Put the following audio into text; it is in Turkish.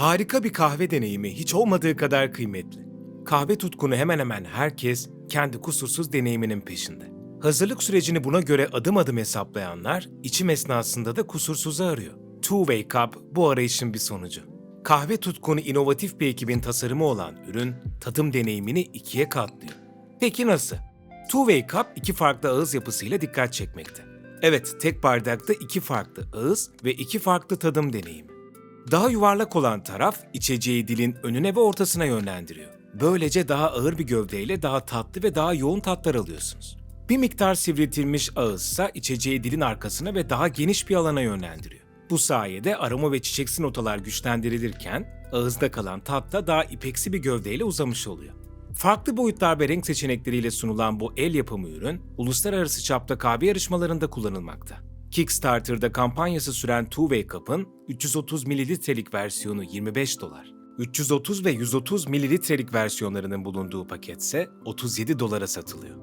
Harika bir kahve deneyimi hiç olmadığı kadar kıymetli. Kahve tutkunu hemen hemen herkes kendi kusursuz deneyiminin peşinde. Hazırlık sürecini buna göre adım adım hesaplayanlar içim esnasında da kusursuzu arıyor. Two Way Cup bu arayışın bir sonucu. Kahve tutkunu inovatif bir ekibin tasarımı olan ürün tadım deneyimini ikiye katlıyor. Peki nasıl? Two Way Cup iki farklı ağız yapısıyla dikkat çekmekte. Evet, tek bardakta iki farklı ağız ve iki farklı tadım deneyimi. Daha yuvarlak olan taraf içeceği dilin önüne ve ortasına yönlendiriyor. Böylece daha ağır bir gövdeyle daha tatlı ve daha yoğun tatlar alıyorsunuz. Bir miktar sivriltilmiş ağızsa içeceği dilin arkasına ve daha geniş bir alana yönlendiriyor. Bu sayede aroma ve çiçeksi notalar güçlendirilirken ağızda kalan tat da daha ipeksi bir gövdeyle uzamış oluyor. Farklı boyutlar ve renk seçenekleriyle sunulan bu el yapımı ürün, uluslararası çapta kahve yarışmalarında kullanılmakta. Kickstarter'da kampanyası süren Two Way Cup'ın 330 mililitrelik versiyonu 25 dolar. 330 ve 130 mililitrelik versiyonlarının bulunduğu paketse 37 dolara satılıyor.